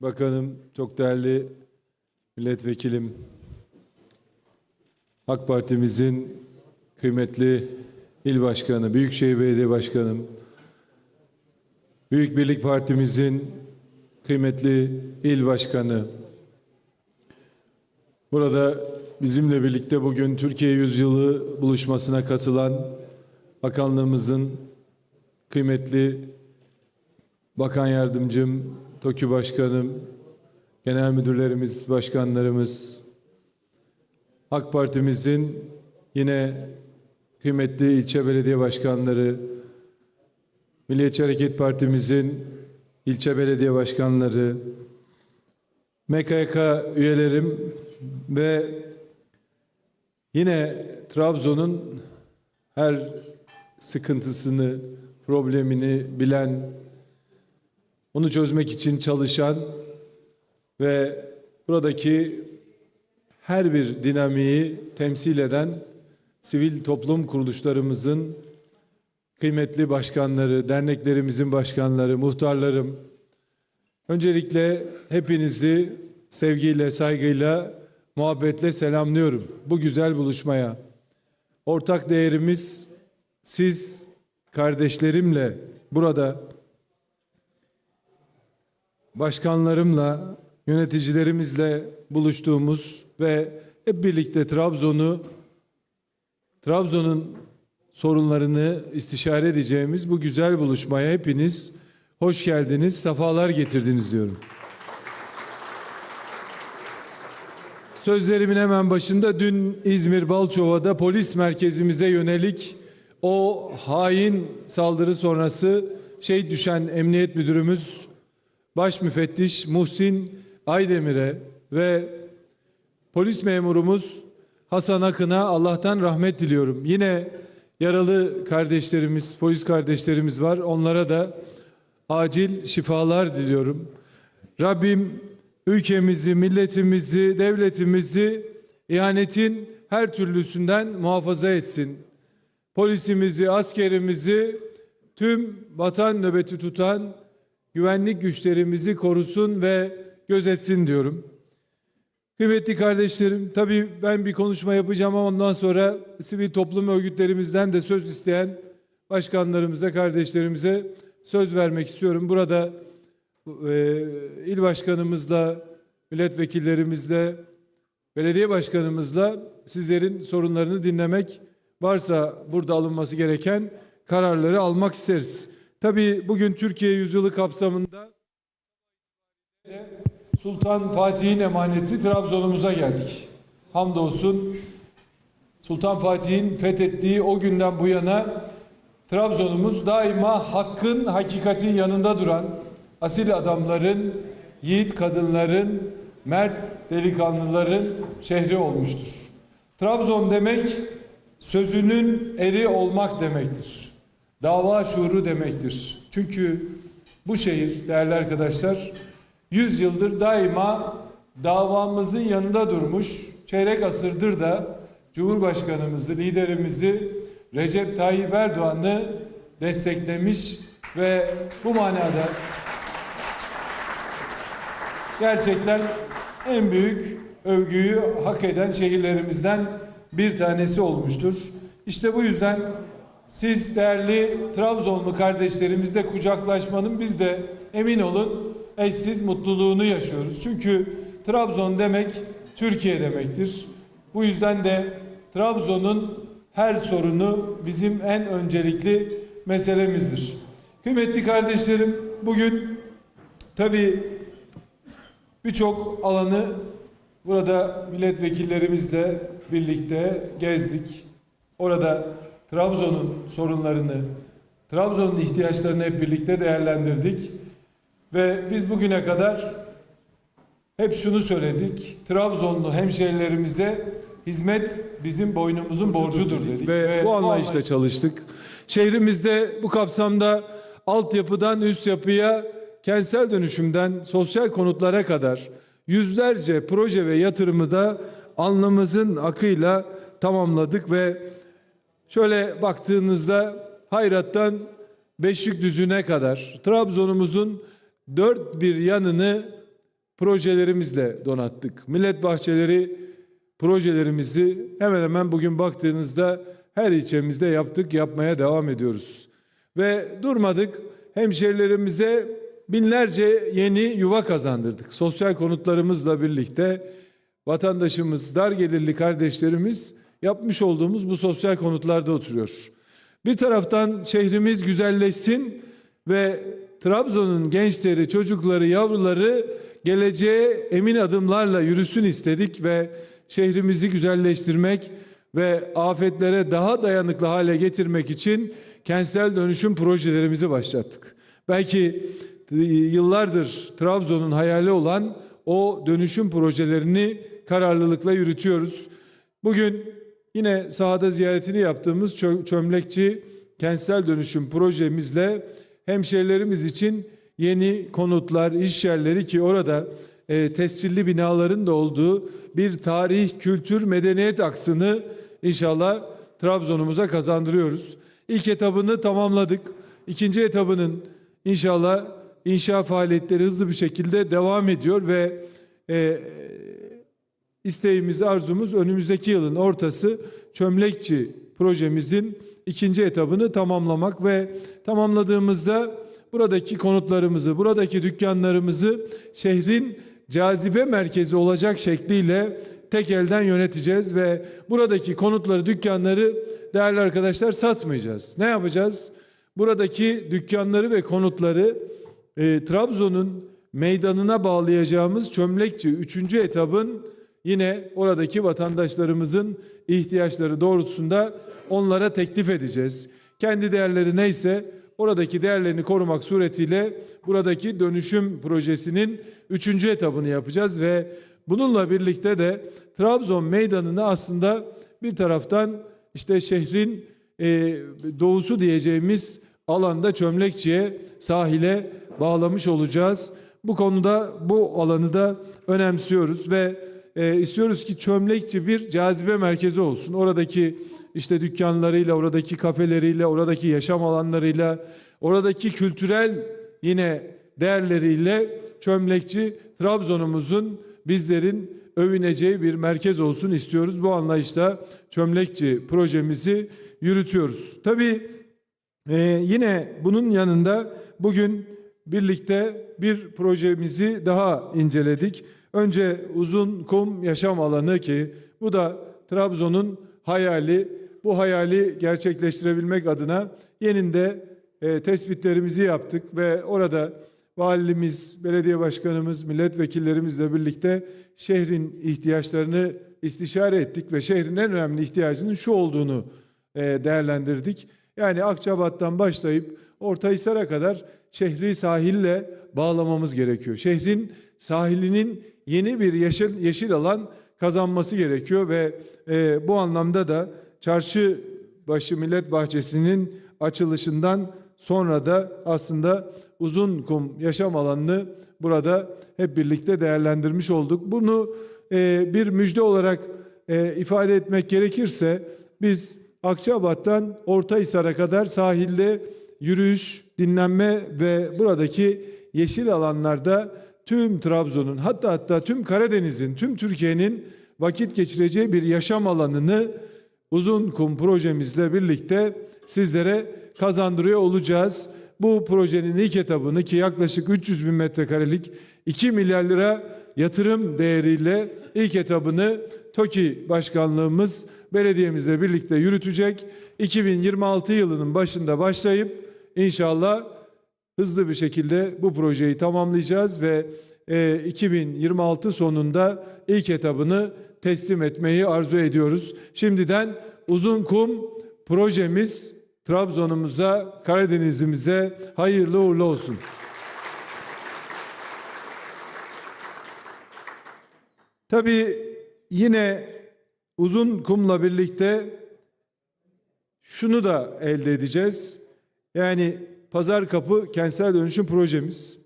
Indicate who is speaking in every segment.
Speaker 1: Bakanım, çok değerli milletvekilim, AK Parti'mizin kıymetli il başkanı, Büyükşehir Belediye Başkanım, Büyük Birlik Partimizin kıymetli il başkanı, burada bizimle birlikte bugün Türkiye Yüzyılı buluşmasına katılan bakanlığımızın kıymetli Bakan Yardımcım, TOKİ Başkanım, Genel Müdürlerimiz, Başkanlarımız, AK Parti'mizin yine kıymetli ilçe belediye başkanları, Milliyetçi Hareket Partimizin ilçe belediye başkanları, MKYK üyelerim ve yine Trabzon'un her sıkıntısını, problemini bilen, onu çözmek için çalışan ve buradaki her bir dinamiği temsil eden sivil toplum kuruluşlarımızın kıymetli başkanları, derneklerimizin başkanları, muhtarlarım, öncelikle hepinizi sevgiyle, saygıyla, muhabbetle selamlıyorum bu güzel buluşmaya. Ortak değerimiz siz kardeşlerimle burada başkanlarımla, yöneticilerimizle buluştuğumuz ve hep birlikte Trabzon'u Trabzon'un sorunlarını istişare edeceğimiz bu güzel buluşmaya hepiniz hoş geldiniz, sefalar getirdiniz diyorum. Sözlerimin hemen başında dün İzmir Balçova'da polis merkezimize yönelik o hain saldırı sonrası şey düşen emniyet müdürümüz Baş müfettiş Muhsin Aydemir'e ve polis memurumuz Hasan Akın'a Allah'tan rahmet diliyorum. Yine yaralı kardeşlerimiz, polis kardeşlerimiz var. Onlara da acil şifalar diliyorum. Rabbim ülkemizi, milletimizi, devletimizi ihanetin her türlüsünden muhafaza etsin. Polisimizi, askerimizi, tüm vatan nöbeti tutan güvenlik güçlerimizi korusun ve gözetsin diyorum. Kıymetli kardeşlerim, tabii ben bir konuşma yapacağım ama ondan sonra sivil toplum örgütlerimizden de söz isteyen başkanlarımıza, kardeşlerimize söz vermek istiyorum. Burada e, il başkanımızla, milletvekillerimizle, belediye başkanımızla sizlerin sorunlarını dinlemek varsa burada alınması gereken kararları almak isteriz. Tabii bugün Türkiye Yüzyılı kapsamında Sultan Fatih'in emaneti Trabzon'umuza geldik. Hamdolsun Sultan Fatih'in fethettiği o günden bu yana Trabzon'umuz daima hakkın, hakikatin yanında duran asil adamların, yiğit kadınların, mert delikanlıların şehri olmuştur. Trabzon demek sözünün eri olmak demektir. Dava şuuru demektir. Çünkü bu şehir değerli arkadaşlar 100 yıldır daima davamızın yanında durmuş. Çeyrek asırdır da Cumhurbaşkanımızı, liderimizi Recep Tayyip Erdoğan'ı desteklemiş ve bu manada gerçekten en büyük övgüyü hak eden şehirlerimizden bir tanesi olmuştur. İşte bu yüzden siz değerli Trabzonlu kardeşlerimizle kucaklaşmanın biz de emin olun eşsiz mutluluğunu yaşıyoruz. Çünkü Trabzon demek Türkiye demektir. Bu yüzden de Trabzon'un her sorunu bizim en öncelikli meselemizdir. Kıymetli kardeşlerim bugün tabii birçok alanı burada milletvekillerimizle birlikte gezdik. Orada Trabzon'un sorunlarını, Trabzon'un ihtiyaçlarını hep birlikte değerlendirdik. Ve biz bugüne kadar hep şunu söyledik. Trabzonlu hemşehrilerimize hizmet bizim boynumuzun borcudur dedik. Ve bu anlayışla çalıştık. Şehrimizde bu kapsamda altyapıdan üst yapıya, kentsel dönüşümden sosyal konutlara kadar yüzlerce proje ve yatırımı da alnımızın akıyla tamamladık ve şöyle baktığınızda Hayrat'tan Beşikdüzü'ne kadar Trabzon'umuzun dört bir yanını projelerimizle donattık. Millet bahçeleri projelerimizi hemen hemen bugün baktığınızda her ilçemizde yaptık, yapmaya devam ediyoruz. Ve durmadık, hemşerilerimize binlerce yeni yuva kazandırdık. Sosyal konutlarımızla birlikte vatandaşımız, dar gelirli kardeşlerimiz yapmış olduğumuz bu sosyal konutlarda oturuyor. Bir taraftan şehrimiz güzelleşsin ve Trabzon'un gençleri, çocukları, yavruları geleceğe emin adımlarla yürüsün istedik ve şehrimizi güzelleştirmek ve afetlere daha dayanıklı hale getirmek için kentsel dönüşüm projelerimizi başlattık. Belki e, yıllardır Trabzon'un hayali olan o dönüşüm projelerini kararlılıkla yürütüyoruz. Bugün yine sahada ziyaretini yaptığımız Çö- Çömlekçi kentsel dönüşüm projemizle hemşehrilerimiz için yeni konutlar, iş yerleri ki orada e, tescilli binaların da olduğu bir tarih, kültür, medeniyet aksını inşallah Trabzon'umuza kazandırıyoruz. İlk etabını tamamladık. İkinci etabının inşallah inşa faaliyetleri hızlı bir şekilde devam ediyor ve e, isteğimiz, arzumuz önümüzdeki yılın ortası Çömlekçi projemizin ikinci etabını tamamlamak ve tamamladığımızda buradaki konutlarımızı, buradaki dükkanlarımızı şehrin cazibe merkezi olacak şekliyle tek elden yöneteceğiz ve buradaki konutları, dükkanları değerli arkadaşlar satmayacağız. Ne yapacağız? Buradaki dükkanları ve konutları e, Trabzon'un meydanına bağlayacağımız Çömlekçi 3. etabın yine oradaki vatandaşlarımızın ihtiyaçları doğrultusunda onlara teklif edeceğiz. Kendi değerleri neyse oradaki değerlerini korumak suretiyle buradaki dönüşüm projesinin 3. etabını yapacağız ve bununla birlikte de Trabzon meydanını aslında bir taraftan işte şehrin e, doğusu diyeceğimiz alanda Çömlekçi'ye sahile bağlamış olacağız. Bu konuda bu alanı da önemsiyoruz ve e, istiyoruz ki Çömlekçi bir cazibe merkezi olsun. Oradaki işte dükkanlarıyla, oradaki kafeleriyle, oradaki yaşam alanlarıyla, oradaki kültürel yine değerleriyle Çömlekçi Trabzon'umuzun bizlerin övüneceği bir merkez olsun istiyoruz. Bu anlayışla Çömlekçi projemizi yürütüyoruz. Tabii ee, yine bunun yanında bugün birlikte bir projemizi daha inceledik. Önce uzun kum yaşam alanı ki bu da Trabzon'un hayali. Bu hayali gerçekleştirebilmek adına yeninde e, tespitlerimizi yaptık ve orada valimiz, belediye başkanımız, milletvekillerimizle birlikte şehrin ihtiyaçlarını istişare ettik ve şehrin en önemli ihtiyacının şu olduğunu e, değerlendirdik. Yani Akçabat'tan başlayıp Ortahisar'a kadar şehri sahille bağlamamız gerekiyor. Şehrin sahilinin yeni bir yeşil, yeşil alan kazanması gerekiyor ve e, bu anlamda da Çarşıbaşı Millet Bahçesi'nin açılışından sonra da aslında uzun kum yaşam alanını burada hep birlikte değerlendirmiş olduk. Bunu e, bir müjde olarak e, ifade etmek gerekirse biz Akçabat'tan Ortahisar'a kadar sahilde yürüyüş, dinlenme ve buradaki yeşil alanlarda tüm Trabzon'un hatta hatta tüm Karadeniz'in, tüm Türkiye'nin vakit geçireceği bir yaşam alanını uzun kum projemizle birlikte sizlere kazandırıyor olacağız. Bu projenin ilk etabını ki yaklaşık 300 bin metrekarelik 2 milyar lira yatırım değeriyle ilk etabını TOKİ Başkanlığımız belediyemizle birlikte yürütecek. 2026 yılının başında başlayıp inşallah hızlı bir şekilde bu projeyi tamamlayacağız ve e, 2026 sonunda ilk etabını teslim etmeyi arzu ediyoruz. Şimdiden uzun kum projemiz Trabzon'umuza, Karadeniz'imize hayırlı uğurlu olsun. Tabii yine uzun kumla birlikte şunu da elde edeceğiz. Yani Pazar Kapı Kentsel Dönüşüm Projemiz.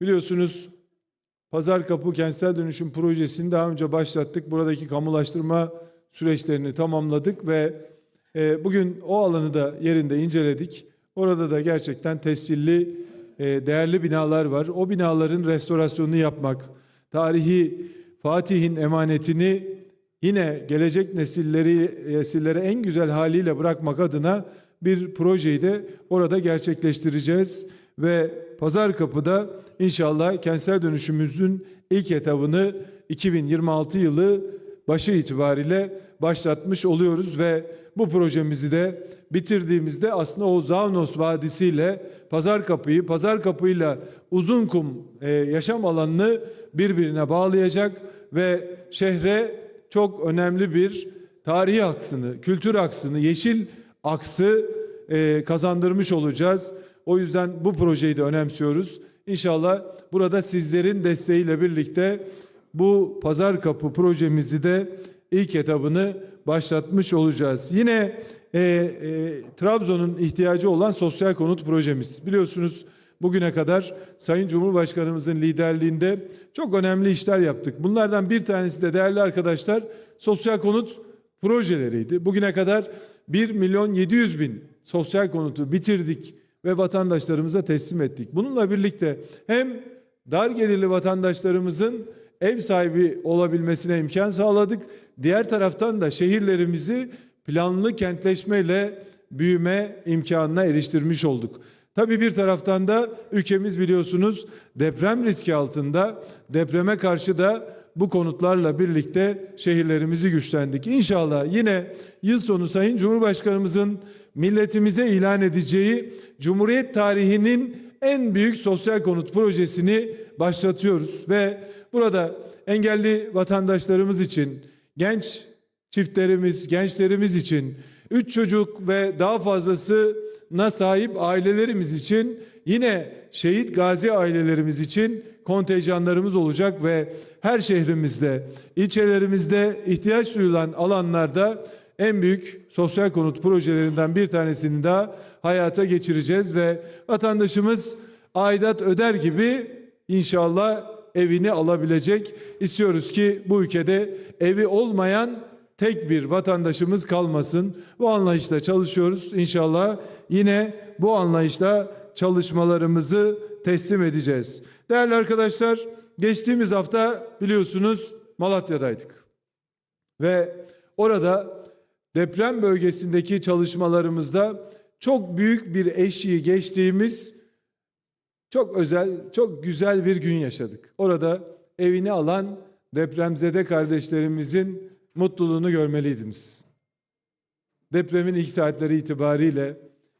Speaker 1: Biliyorsunuz Pazar Kapı Kentsel Dönüşüm Projesi'ni daha önce başlattık. Buradaki kamulaştırma süreçlerini tamamladık ve e, bugün o alanı da yerinde inceledik. Orada da gerçekten tescilli e, değerli binalar var. O binaların restorasyonunu yapmak, tarihi Fatih'in emanetini yine gelecek nesilleri nesillere en güzel haliyle bırakmak adına bir projeyi de orada gerçekleştireceğiz. Ve Pazar Kapı'da inşallah kentsel dönüşümümüzün ilk etabını 2026 yılı başı itibariyle başlatmış oluyoruz. Ve bu projemizi de bitirdiğimizde aslında o Zavnos Vadisi ile Pazar Kapı'yı, Pazar Kapı'yla Uzunkum e, yaşam alanını birbirine bağlayacak. Ve şehre çok önemli bir tarihi aksını, kültür aksını, yeşil aksı e, kazandırmış olacağız. O yüzden bu projeyi de önemsiyoruz. İnşallah burada sizlerin desteğiyle birlikte bu pazar kapı projemizi de ilk etabını başlatmış olacağız. Yine e, e, Trabzon'un ihtiyacı olan sosyal konut projemiz. Biliyorsunuz bugüne kadar Sayın Cumhurbaşkanımızın liderliğinde çok önemli işler yaptık. Bunlardan bir tanesi de değerli arkadaşlar sosyal konut projeleriydi. Bugüne kadar 1 milyon 700 bin sosyal konutu bitirdik ve vatandaşlarımıza teslim ettik. Bununla birlikte hem dar gelirli vatandaşlarımızın ev sahibi olabilmesine imkan sağladık. Diğer taraftan da şehirlerimizi planlı kentleşmeyle büyüme imkanına eriştirmiş olduk. Tabii bir taraftan da ülkemiz biliyorsunuz deprem riski altında. Depreme karşı da bu konutlarla birlikte şehirlerimizi güçlendik. İnşallah yine yıl sonu Sayın Cumhurbaşkanımızın milletimize ilan edeceği Cumhuriyet tarihinin en büyük sosyal konut projesini başlatıyoruz ve burada engelli vatandaşlarımız için, genç çiftlerimiz, gençlerimiz için, üç çocuk ve daha fazlasına sahip ailelerimiz için, yine şehit gazi ailelerimiz için kontenjanlarımız olacak ve her şehrimizde, ilçelerimizde ihtiyaç duyulan alanlarda en büyük sosyal konut projelerinden bir tanesini daha hayata geçireceğiz ve vatandaşımız aidat öder gibi inşallah evini alabilecek. İstiyoruz ki bu ülkede evi olmayan tek bir vatandaşımız kalmasın. Bu anlayışla çalışıyoruz. İnşallah yine bu anlayışla çalışmalarımızı teslim edeceğiz. Değerli arkadaşlar, geçtiğimiz hafta biliyorsunuz Malatya'daydık. Ve orada deprem bölgesindeki çalışmalarımızda çok büyük bir eşiği geçtiğimiz çok özel, çok güzel bir gün yaşadık. Orada evini alan depremzede kardeşlerimizin mutluluğunu görmeliydiniz. Depremin ilk saatleri itibariyle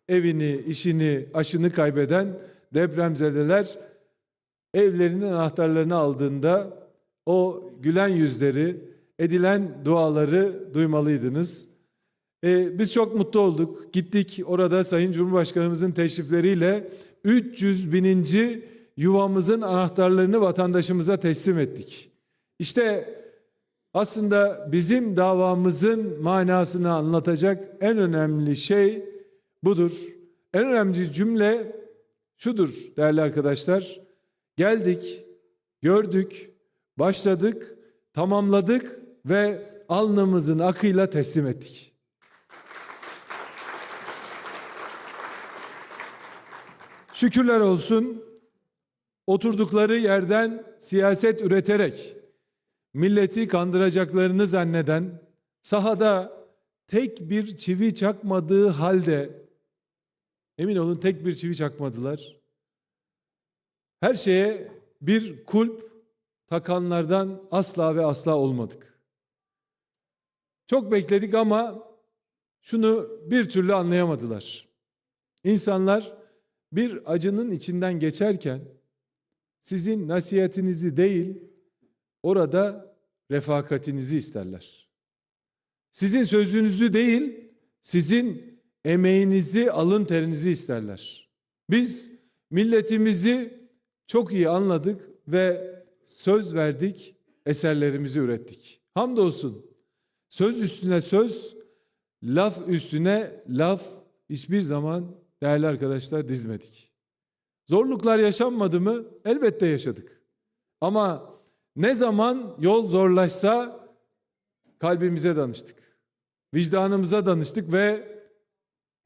Speaker 1: evini, işini, aşını kaybeden depremzedeler evlerinin anahtarlarını aldığında o gülen yüzleri, edilen duaları duymalıydınız. Ee, biz çok mutlu olduk. Gittik orada Sayın Cumhurbaşkanımızın teşrifleriyle 300 bininci yuvamızın anahtarlarını vatandaşımıza teslim ettik. İşte aslında bizim davamızın manasını anlatacak en önemli şey budur. En önemli cümle şudur değerli arkadaşlar. Geldik, gördük, başladık, tamamladık ve alnımızın akıyla teslim ettik. Şükürler olsun oturdukları yerden siyaset üreterek milleti kandıracaklarını zanneden sahada tek bir çivi çakmadığı halde emin olun tek bir çivi çakmadılar. Her şeye bir kulp takanlardan asla ve asla olmadık. Çok bekledik ama şunu bir türlü anlayamadılar. İnsanlar bir acının içinden geçerken sizin nasihatinizi değil orada refakatinizi isterler. Sizin sözünüzü değil sizin emeğinizi, alın terinizi isterler. Biz milletimizi çok iyi anladık ve söz verdik, eserlerimizi ürettik. Hamdolsun söz üstüne söz, laf üstüne laf hiçbir zaman değerli arkadaşlar dizmedik. Zorluklar yaşanmadı mı? Elbette yaşadık. Ama ne zaman yol zorlaşsa kalbimize danıştık. Vicdanımıza danıştık ve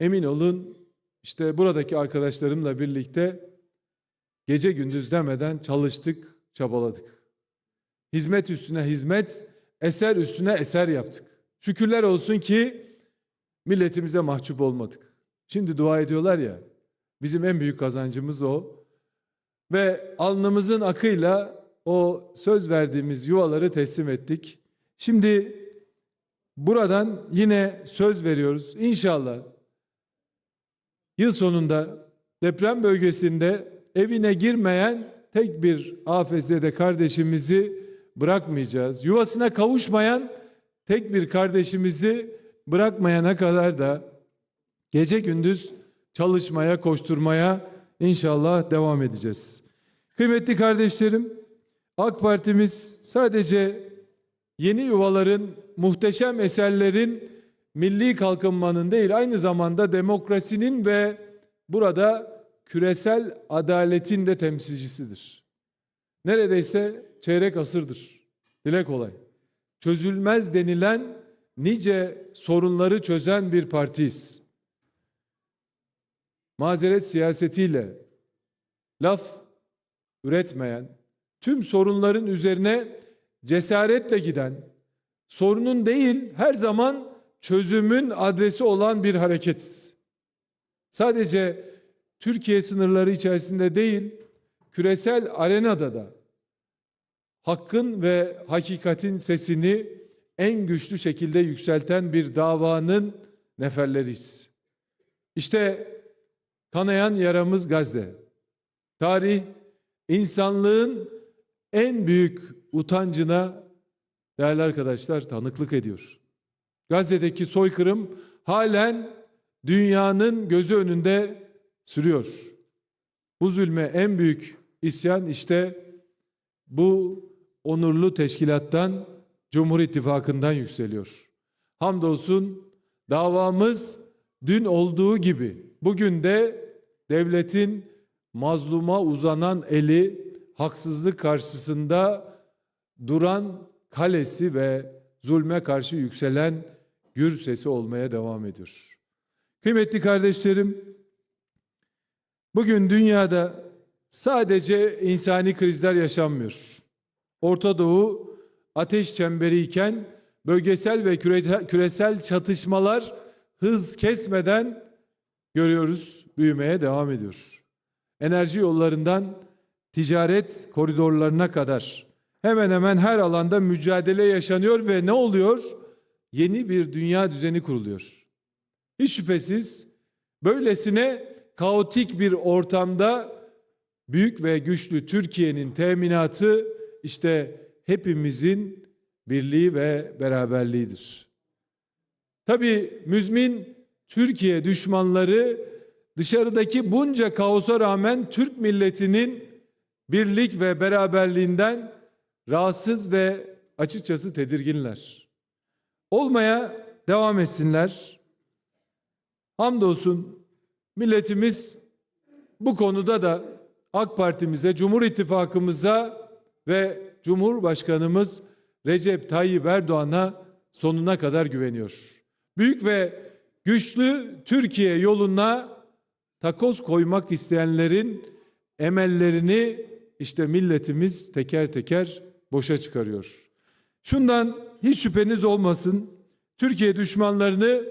Speaker 1: emin olun işte buradaki arkadaşlarımla birlikte gece gündüz demeden çalıştık, çabaladık. hizmet üstüne hizmet, eser üstüne eser yaptık. Şükürler olsun ki milletimize mahcup olmadık. Şimdi dua ediyorlar ya, bizim en büyük kazancımız o. Ve alnımızın akıyla o söz verdiğimiz yuvaları teslim ettik. Şimdi buradan yine söz veriyoruz. İnşallah yıl sonunda deprem bölgesinde evine girmeyen tek bir AFS'de kardeşimizi bırakmayacağız. Yuvasına kavuşmayan tek bir kardeşimizi bırakmayana kadar da gece gündüz çalışmaya, koşturmaya inşallah devam edeceğiz. Kıymetli kardeşlerim, AK Partimiz sadece yeni yuvaların, muhteşem eserlerin milli kalkınmanın değil, aynı zamanda demokrasinin ve burada küresel adaletin de temsilcisidir. Neredeyse çeyrek asırdır. Dile kolay. Çözülmez denilen nice sorunları çözen bir partiyiz. Mazeret siyasetiyle laf üretmeyen, tüm sorunların üzerine cesaretle giden, sorunun değil her zaman çözümün adresi olan bir hareketiz. Sadece Türkiye sınırları içerisinde değil, küresel arenada da hakkın ve hakikatin sesini en güçlü şekilde yükselten bir davanın neferleriyiz. İşte kanayan yaramız Gazze. Tarih insanlığın en büyük utancına değerli arkadaşlar tanıklık ediyor. Gazze'deki soykırım halen dünyanın gözü önünde sürüyor. Bu zulme en büyük isyan işte bu onurlu teşkilattan Cumhur İttifakı'ndan yükseliyor. Hamdolsun davamız dün olduğu gibi bugün de devletin mazluma uzanan eli haksızlık karşısında duran kalesi ve zulme karşı yükselen gür sesi olmaya devam ediyor. Kıymetli kardeşlerim, bugün dünyada sadece insani krizler yaşanmıyor. Orta Doğu ateş çemberiyken bölgesel ve küresel çatışmalar hız kesmeden görüyoruz, büyümeye devam ediyor. Enerji yollarından ticaret koridorlarına kadar hemen hemen her alanda mücadele yaşanıyor ve ne oluyor? Yeni bir dünya düzeni kuruluyor. Hiç şüphesiz böylesine kaotik bir ortamda büyük ve güçlü Türkiye'nin teminatı işte hepimizin birliği ve beraberliğidir. Tabi müzmin Türkiye düşmanları dışarıdaki bunca kaosa rağmen Türk milletinin birlik ve beraberliğinden rahatsız ve açıkçası tedirginler. Olmaya devam etsinler. Hamdolsun milletimiz bu konuda da AK Parti'mize, Cumhur İttifakımıza ve Cumhurbaşkanımız Recep Tayyip Erdoğan'a sonuna kadar güveniyor. Büyük ve güçlü Türkiye yoluna takoz koymak isteyenlerin emellerini işte milletimiz teker teker boşa çıkarıyor. Şundan hiç şüpheniz olmasın. Türkiye düşmanlarını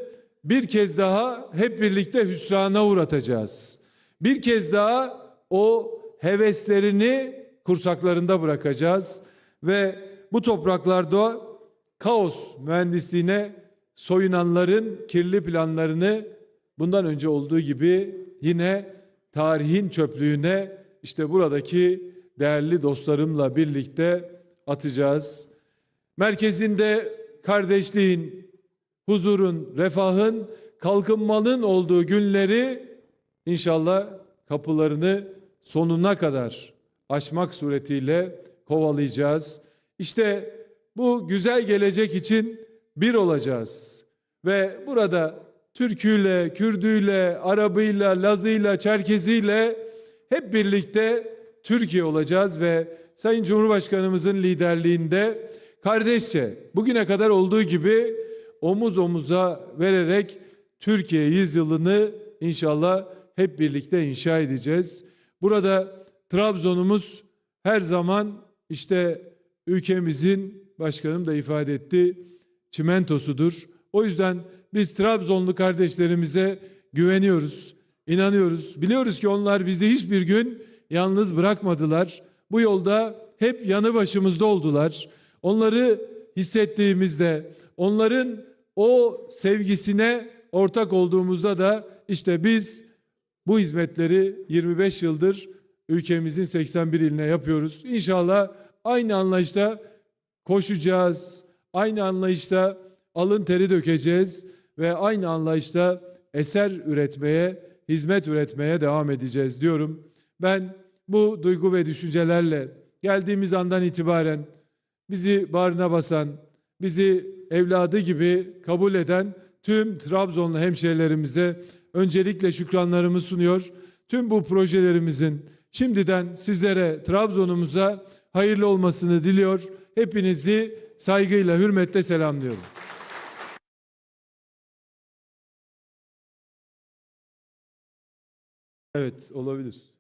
Speaker 1: bir kez daha hep birlikte hüsrana uğratacağız. Bir kez daha o heveslerini kursaklarında bırakacağız ve bu topraklarda kaos mühendisliğine soyunanların kirli planlarını bundan önce olduğu gibi yine tarihin çöplüğüne işte buradaki değerli dostlarımla birlikte atacağız. Merkezinde kardeşliğin, huzurun, refahın, kalkınmanın olduğu günleri inşallah kapılarını sonuna kadar açmak suretiyle kovalayacağız. İşte bu güzel gelecek için bir olacağız. Ve burada Türküyle, Kürdüyle, Arabıyla, Lazıyla, Çerkeziyle hep birlikte Türkiye olacağız ve Sayın Cumhurbaşkanımızın liderliğinde kardeşçe bugüne kadar olduğu gibi omuz omuza vererek Türkiye yüzyılını inşallah hep birlikte inşa edeceğiz. Burada Trabzon'umuz her zaman işte ülkemizin başkanım da ifade etti çimentosudur. O yüzden biz Trabzonlu kardeşlerimize güveniyoruz, inanıyoruz. Biliyoruz ki onlar bizi hiçbir gün yalnız bırakmadılar. Bu yolda hep yanı başımızda oldular. Onları hissettiğimizde, onların o sevgisine ortak olduğumuzda da işte biz bu hizmetleri 25 yıldır ülkemizin 81 iline yapıyoruz. İnşallah aynı anlayışta koşacağız. Aynı anlayışta alın teri dökeceğiz ve aynı anlayışta eser üretmeye, hizmet üretmeye devam edeceğiz diyorum. Ben bu duygu ve düşüncelerle geldiğimiz andan itibaren bizi bağrına basan, bizi evladı gibi kabul eden tüm Trabzonlu hemşehrilerimize öncelikle şükranlarımı sunuyor. Tüm bu projelerimizin şimdiden sizlere, Trabzon'umuza hayırlı olmasını diliyor. Hepinizi saygıyla, hürmetle selamlıyorum. Evet, olabilir.